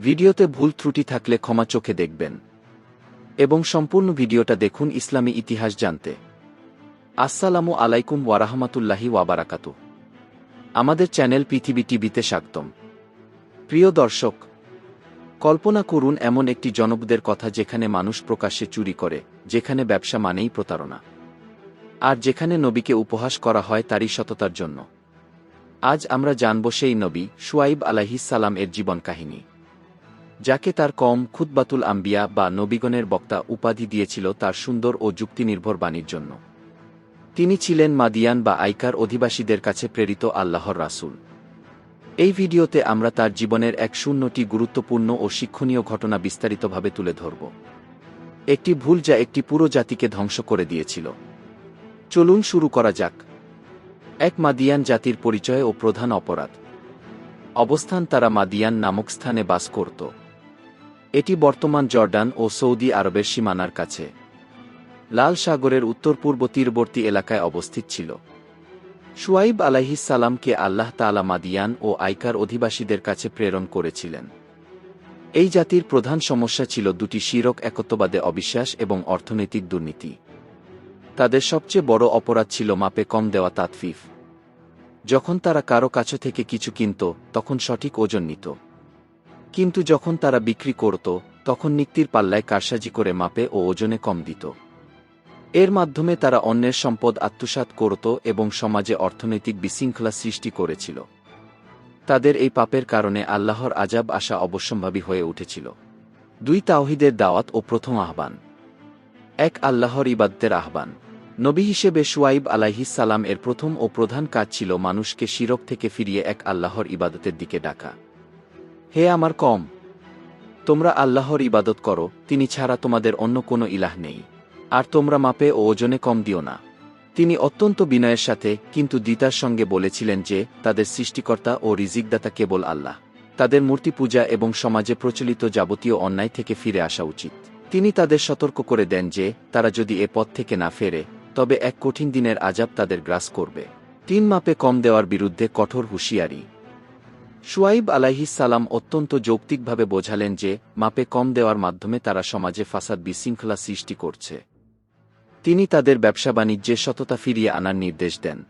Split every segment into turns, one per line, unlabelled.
ভিডিওতে ভুল ত্রুটি থাকলে ক্ষমা চোখে দেখবেন। এবং সম্পূর্ণ ভিডিওটা দেখুন ইসলামী ইতিহাস জানতে। আসসালামু আলাইকুম ওয়ারাহমাতুল্লাহি ওয়াবারাকাতু আমাদের চ্যানেল পৃথিবী টিভিতে স্বাগতম। প্রিয় দর্শক, কল্পনা করুন এমন একটি জনপদের কথা যেখানে মানুষ প্রকাশ্যে চুরি করে, যেখানে ব্যবসা মানেই প্রতারণা। আর যেখানে নবীকে উপহাস করা হয় তারই সততার জন্য। আজ আমরা জানব সেই নবী সুয়াইব আলাহিসাল্লাম এর জীবন কাহিনী। যাকে তার কম খুতবাতুল আম্বিয়া বা নবীগণের বক্তা উপাধি দিয়েছিল তার সুন্দর ও যুক্তিনির্ভর বাণীর জন্য। তিনি ছিলেন মাদিয়ান বা আইকার অধিবাসীদের কাছে প্রেরিত আল্লাহর রাসূল। এই ভিডিওতে আমরা তার জীবনের এক শূন্যটি গুরুত্বপূর্ণ ও শিক্ষণীয় ঘটনা বিস্তারিতভাবে তুলে ধরব। একটি ভুল যা একটি পুরো জাতিকে ধ্বংস করে দিয়েছিল। চলুন শুরু করা যাক। এক মাদিয়ান জাতির পরিচয় ও প্রধান অপরাধ। অবস্থান তারা মাদিয়ান নামক স্থানে বাস করত। এটি বর্তমান জর্ডান ও সৌদি আরবের সীমানার কাছে। লাল সাগরের উত্তর পূর্ব তীরবর্তী এলাকায় অবস্থিত ছিল। সুয়াইব আলাহিসাল্লামকে আল্লাহ তালা মাদিয়ান ও আইকার অধিবাসীদের কাছে প্রেরণ করেছিলেন। এই জাতির প্রধান সমস্যা ছিল দুটি শিরক একত্ববাদে অবিশ্বাস এবং অর্থনৈতিক দুর্নীতি। তাদের সবচেয়ে বড় অপরাধ ছিল মাপে কম দেওয়া তাতফিফ। যখন তারা কারও কাছে থেকে কিছু কিনত, তখন সঠিক ওজন নিত। কিন্তু যখন তারা বিক্রি করত, তখন নিক্তির পাল্লায় কারসাজি করে মাপে ও ওজনে কম দিত। এর মাধ্যমে তারা অন্যের সম্পদ আত্মসাৎ করত এবং সমাজে অর্থনৈতিক বিশৃঙ্খলা সৃষ্টি করেছিল। তাদের এই পাপের কারণে আল্লাহর আজাব আসা অবশ্যম্ভাবী হয়ে উঠেছিল। দুই তাওহিদের দাওয়াত ও প্রথম আহ্বান। এক আল্লাহর ইবাদতের আহ্বান। নবী হিসেবে সুয়াইব সালাম এর প্রথম ও প্রধান কাজ ছিল মানুষকে শিরক থেকে ফিরিয়ে এক আল্লাহর ইবাদতের দিকে ডাকা। হে আমার কম, তোমরা আল্লাহর ইবাদত করো, তিনি ছাড়া তোমাদের অন্য কোনো ইলাহ নেই। আর তোমরা মাপে ও ওজনে কম দিও না। তিনি অত্যন্ত বিনয়ের সাথে, কিন্তু দিতার সঙ্গে বলেছিলেন যে, তাদের সৃষ্টিকর্তা ও রিজিকদাতা কেবল আল্লাহ। তাদের মূর্তি পূজা এবং সমাজে প্রচলিত যাবতীয় অন্যায় থেকে ফিরে আসা উচিত। তিনি তাদের সতর্ক করে দেন যে, তারা যদি এ পথ থেকে না ফেরে, তবে এক কঠিন দিনের আজাব তাদের গ্রাস করবে। তিন মাপে কম দেওয়ার বিরুদ্ধে কঠোর হুঁশিয়ারি। সুয়াইব সালাম অত্যন্ত যৌক্তিকভাবে বোঝালেন যে, মাপে কম দেওয়ার মাধ্যমে তারা সমাজে ফাসাদ বিশৃঙ্খলা সৃষ্টি করছে। তিনি তাদের ব্যবসা বাণিজ্যে সততা ফিরিয়ে আনার নির্দেশ দেন।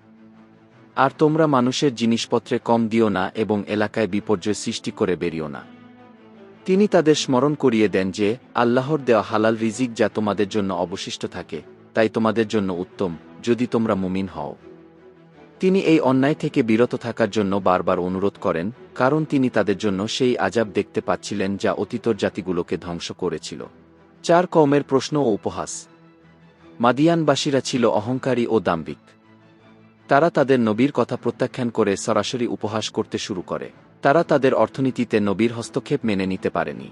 আর তোমরা মানুষের জিনিসপত্রে কম দিও না এবং এলাকায় বিপর্যয় সৃষ্টি করে বেরিও না। তিনি তাদের স্মরণ করিয়ে দেন যে, আল্লাহর দেওয়া হালাল রিজিক যা তোমাদের জন্য অবশিষ্ট থাকে, তাই তোমাদের জন্য উত্তম, যদি তোমরা মুমিন হও। তিনি এই অন্যায় থেকে বিরত থাকার জন্য বারবার অনুরোধ করেন, কারণ তিনি তাদের জন্য সেই আজাব দেখতে পাচ্ছিলেন যা অতীতর জাতিগুলোকে ধ্বংস করেছিল। চার কমের প্রশ্ন ও উপহাস। মাদিয়ানবাসীরা ছিল অহংকারী ও দাম্বিক তারা তাদের নবীর কথা প্রত্যাখ্যান করে সরাসরি উপহাস করতে শুরু করে। তারা তাদের অর্থনীতিতে নবীর হস্তক্ষেপ মেনে নিতে পারেনি।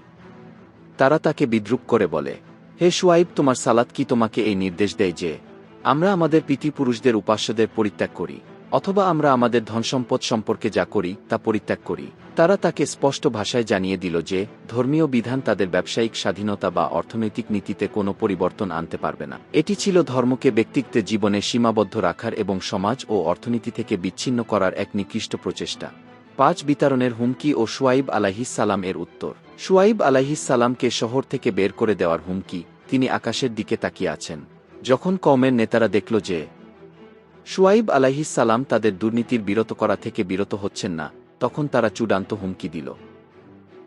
তারা তাকে বিদ্রুপ করে বলে, হে সুয়াইব, তোমার সালাত কি তোমাকে এই নির্দেশ দেয় যে, আমরা আমাদের পিতৃপুরুষদের উপাস্যদের পরিত্যাগ করি? অথবা আমরা আমাদের ধনসম্পদ সম্পর্কে যা করি, তা পরিত্যাগ করি। তারা তাকে স্পষ্ট ভাষায় জানিয়ে দিল যে, ধর্মীয় বিধান তাদের ব্যবসায়িক স্বাধীনতা বা অর্থনৈতিক নীতিতে কোনো পরিবর্তন আনতে পারবে না। এটি ছিল ধর্মকে ব্যক্তিত্বের জীবনে সীমাবদ্ধ রাখার এবং সমাজ ও অর্থনীতি থেকে বিচ্ছিন্ন করার এক নিকৃষ্ট প্রচেষ্টা। পাঁচ বিতরণের হুমকি ও সুয়াইব আলাহিসাল্লাম এর উত্তর। সুয়াইব আলাহিসাল্লামকে শহর থেকে বের করে দেওয়ার হুমকি, তিনি আকাশের দিকে তাকিয়ে আছেন। যখন কমের নেতারা দেখল যে সুয়াইব আলাহিসাল্লাম তাদের দুর্নীতির বিরত করা থেকে বিরত হচ্ছেন না, তখন তারা চূড়ান্ত হুমকি দিল।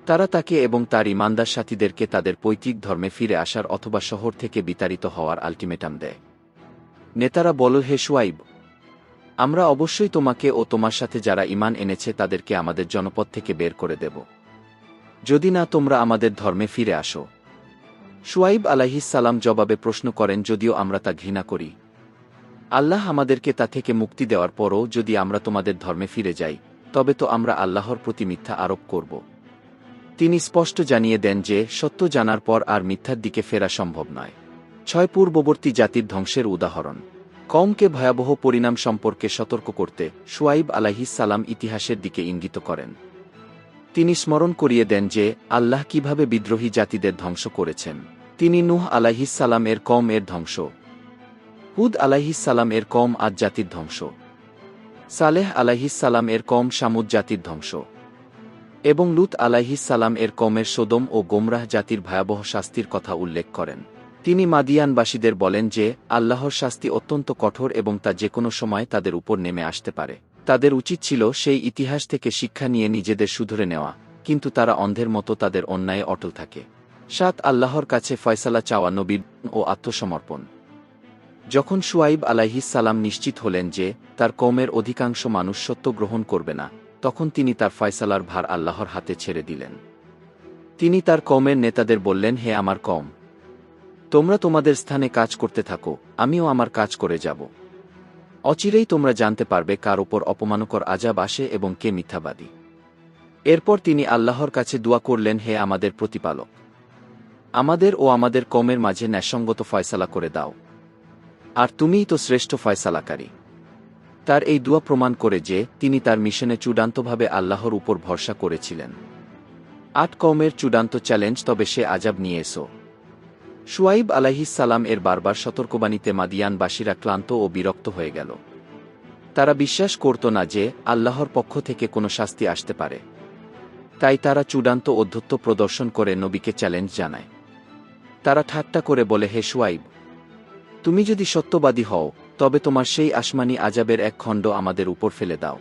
তারা তাকে এবং তার ইমানদার সাথীদেরকে তাদের পৈতৃক ধর্মে ফিরে আসার অথবা শহর থেকে বিতাড়িত হওয়ার আলটিমেটাম দেয়। নেতারা বল, হে সুয়াইব আমরা অবশ্যই তোমাকে ও তোমার সাথে যারা ইমান এনেছে তাদেরকে আমাদের জনপদ থেকে বের করে দেব। যদি না তোমরা আমাদের ধর্মে ফিরে আসো। সুয়াইব সালাম জবাবে প্রশ্ন করেন, যদিও আমরা তা ঘৃণা করি আল্লাহ আমাদেরকে তা থেকে মুক্তি দেওয়ার পরও যদি আমরা তোমাদের ধর্মে ফিরে যাই, তবে তো আমরা আল্লাহর প্রতি মিথ্যা আরোপ করব। তিনি স্পষ্ট জানিয়ে দেন যে, সত্য জানার পর আর মিথ্যার দিকে ফেরা সম্ভব নয়। ছয় পূর্ববর্তী জাতির ধ্বংসের উদাহরণ। কমকে ভয়াবহ পরিণাম সম্পর্কে সতর্ক করতে সুয়াইব সালাম ইতিহাসের দিকে ইঙ্গিত করেন। তিনি স্মরণ করিয়ে দেন যে, আল্লাহ কীভাবে বিদ্রোহী জাতিদের ধ্বংস করেছেন। তিনি নুহ সালাম এর কম এর ধ্বংস। হুদ সালাম এর কম আজ জাতির ধ্বংস। সালেহ সালাম এর কম সামুদ জাতির ধ্বংস। এবং লুত আলাইহিসালাম এর কমের সোদম ও গোমরাহ জাতির ভয়াবহ শাস্তির কথা উল্লেখ করেন। তিনি মাদিয়ানবাসীদের বলেন যে, আল্লাহর শাস্তি অত্যন্ত কঠোর এবং তা যে কোনো সময় তাদের উপর নেমে আসতে পারে। তাদের উচিত ছিল সেই ইতিহাস থেকে শিক্ষা নিয়ে নিজেদের শুধরে নেওয়া, কিন্তু তারা অন্ধের মতো তাদের অন্যায়ে অটল থাকে। সাত আল্লাহর কাছে ফয়সালা চাওয়া নবীন ও আত্মসমর্পণ। যখন সুয়াইব আলাইহিসালাম নিশ্চিত হলেন যে তার কৌমের অধিকাংশ মানুষ সত্য গ্রহণ করবে না, তখন তিনি তার ফয়সালার ভার আল্লাহর হাতে ছেড়ে দিলেন। তিনি তার কমের নেতাদের বললেন, হে আমার কম তোমরা তোমাদের স্থানে কাজ করতে থাকো, আমিও আমার কাজ করে যাব। অচিরেই তোমরা জানতে পারবে কার ওপর অপমানকর আজাব আসে এবং কে মিথ্যাবাদী। এরপর তিনি আল্লাহর কাছে দোয়া করলেন, হে আমাদের প্রতিপালক, আমাদের ও আমাদের কমের মাঝে ন্যাসঙ্গত ফয়সালা করে দাও। আর তুমিই তো শ্রেষ্ঠ ফয়সালাকারী। তার এই দুয়া প্রমাণ করে যে, তিনি তার মিশনে চূড়ান্তভাবে আল্লাহর উপর ভরসা করেছিলেন। আট কমের চূড়ান্ত চ্যালেঞ্জ, তবে সে আজাব নিয়ে এসো। সুয়াইব সালাম এর বারবার সতর্কবাণীতে মাদিয়ানবাসীরা ক্লান্ত ও বিরক্ত হয়ে গেল। তারা বিশ্বাস করত না যে, আল্লাহর পক্ষ থেকে কোনো শাস্তি আসতে পারে। তাই তারা চূড়ান্ত অধ্যত্ব প্রদর্শন করে নবীকে চ্যালেঞ্জ জানায়। তারা ঠাট্টা করে বলে, হে সুয়াইব তুমি যদি সত্যবাদী হও, তবে তোমার সেই আসমানি আজাবের এক খণ্ড আমাদের উপর ফেলে দাও।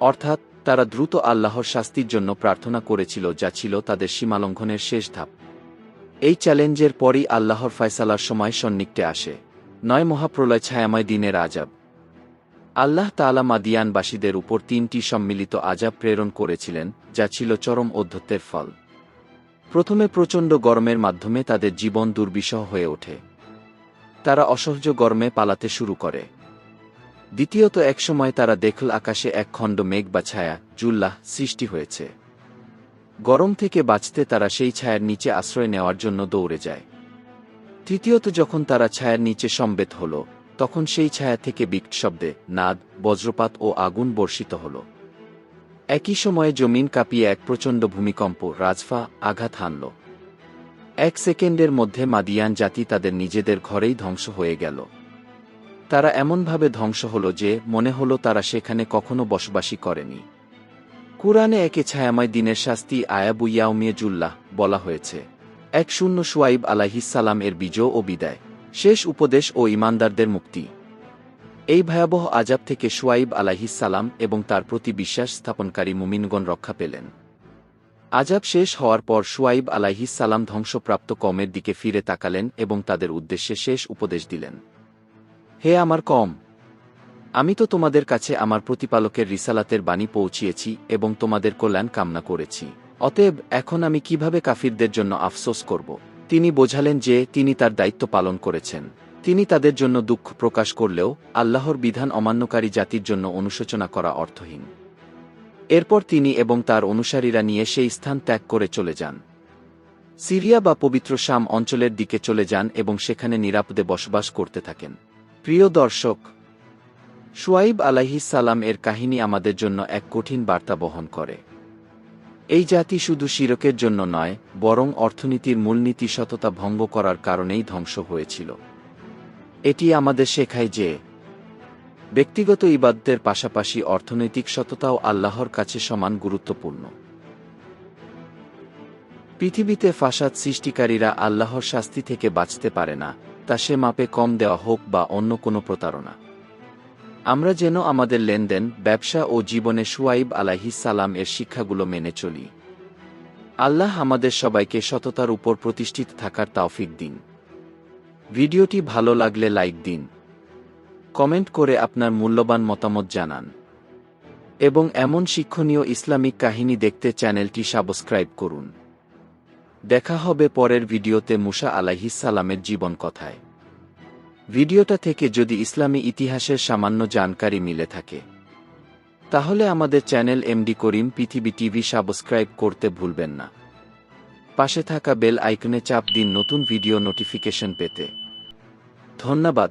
অর্থাৎ, তারা দ্রুত আল্লাহর শাস্তির জন্য প্রার্থনা করেছিল যা ছিল তাদের সীমালঙ্ঘনের শেষ ধাপ। এই চ্যালেঞ্জের পরই আল্লাহর ফয়সালার সময় সন্নিকটে আসে। নয় মহাপ্রলয় ছায়াময় দিনের আজাব আল্লাহ তালা মাদিয়ানবাসীদের উপর তিনটি সম্মিলিত আজাব প্রেরণ করেছিলেন, যা ছিল চরম অধ্যত্বের ফল। প্রথমে প্রচণ্ড গরমের মাধ্যমে তাদের জীবন দুর্বিষহ হয়ে ওঠে। তারা অসহ্য গরমে পালাতে শুরু করে। দ্বিতীয়ত, একসময় তারা দেখল আকাশে এক খণ্ড মেঘ বা ছায়া, জুল্লাহ, সৃষ্টি হয়েছে। গরম থেকে বাঁচতে তারা সেই ছায়ার নিচে আশ্রয় নেওয়ার জন্য দৌড়ে যায়। তৃতীয়ত, যখন তারা ছায়ার নিচে সম্বেত হল, তখন সেই ছায়া থেকে বিক্ট শব্দে নাদ, বজ্রপাত ও আগুন বর্ষিত হল। একই সময়ে জমিন কাঁপিয়ে এক প্রচণ্ড ভূমিকম্প, রাজফা, আঘাত হানল। এক সেকেন্ডের মধ্যে মাদিয়ান জাতি তাদের নিজেদের ঘরেই ধ্বংস হয়ে গেল। তারা এমনভাবে ধ্বংস হল যে, মনে হল তারা সেখানে কখনো বসবাসী করেনি। কুরআনে একে ছায়াময় দিনের শাস্তি আয়াবু ইয়াউমিয়ে জুল্লাহ বলা হয়েছে। এক শূন্য সুয়াইব আলাহিসাল্লাম এর বিজয় ও বিদায়। শেষ উপদেশ ও ইমানদারদের মুক্তি। এই ভয়াবহ আজাব থেকে সুয়াইব আলাহিসাল্লাম এবং তার প্রতি বিশ্বাস স্থাপনকারী মুমিনগণ রক্ষা পেলেন। আজাব শেষ হওয়ার পর সুয়াইব আলাহিসাল্লাম ধ্বংসপ্রাপ্ত কমের দিকে ফিরে তাকালেন এবং তাদের উদ্দেশ্যে শেষ উপদেশ দিলেন। হে আমার কম, আমি তো তোমাদের কাছে আমার প্রতিপালকের রিসালাতের বাণী পৌঁছিয়েছি এবং তোমাদের কল্যাণ কামনা করেছি। অতএব এখন আমি কীভাবে কাফিরদের জন্য আফসোস করব? তিনি বোঝালেন যে তিনি তার দায়িত্ব পালন করেছেন। তিনি তাদের জন্য দুঃখ প্রকাশ করলেও আল্লাহর বিধান অমান্যকারী জাতির জন্য অনুশোচনা করা অর্থহীন। এরপর তিনি এবং তার অনুসারীরা নিয়ে সেই স্থান ত্যাগ করে চলে যান। সিরিয়া বা পবিত্র শাম অঞ্চলের দিকে চলে যান এবং সেখানে নিরাপদে বসবাস করতে থাকেন। প্রিয় দর্শক সুয়াইব সালাম এর কাহিনী আমাদের জন্য এক কঠিন বার্তা বহন করে। এই জাতি শুধু শিরকের জন্য নয়, বরং অর্থনীতির মূলনীতি সততা ভঙ্গ করার কারণেই ধ্বংস হয়েছিল। এটি আমাদের শেখায় যে ব্যক্তিগত ইবাদদের পাশাপাশি অর্থনৈতিক সততাও আল্লাহর কাছে সমান গুরুত্বপূর্ণ। পৃথিবীতে ফাসাদ সৃষ্টিকারীরা আল্লাহর শাস্তি থেকে বাঁচতে পারে না, তা সে মাপে কম দেওয়া হোক বা অন্য কোনো প্রতারণা। আমরা যেন আমাদের লেনদেন, ব্যবসা ও জীবনে সুয়াইব সালাম এর শিক্ষাগুলো মেনে চলি। আল্লাহ আমাদের সবাইকে সততার উপর প্রতিষ্ঠিত থাকার তাওফিক দিন। ভিডিওটি ভালো লাগলে লাইক দিন। কমেন্ট করে আপনার মূল্যবান মতামত জানান। এবং এমন শিক্ষণীয় ইসলামিক কাহিনী দেখতে চ্যানেলটি সাবস্ক্রাইব করুন। দেখা হবে পরের ভিডিওতে মুসা সালামের জীবন কথায়। ভিডিওটা থেকে যদি ইসলামী ইতিহাসের সামান্য জানকারি মিলে থাকে। তাহলে আমাদের চ্যানেল এমডি করিম পৃথিবী টিভি সাবস্ক্রাইব করতে ভুলবেন না। পাশে থাকা বেল আইকনে চাপ দিন নতুন ভিডিও নোটিফিকেশন পেতে। ধন্যবাদ।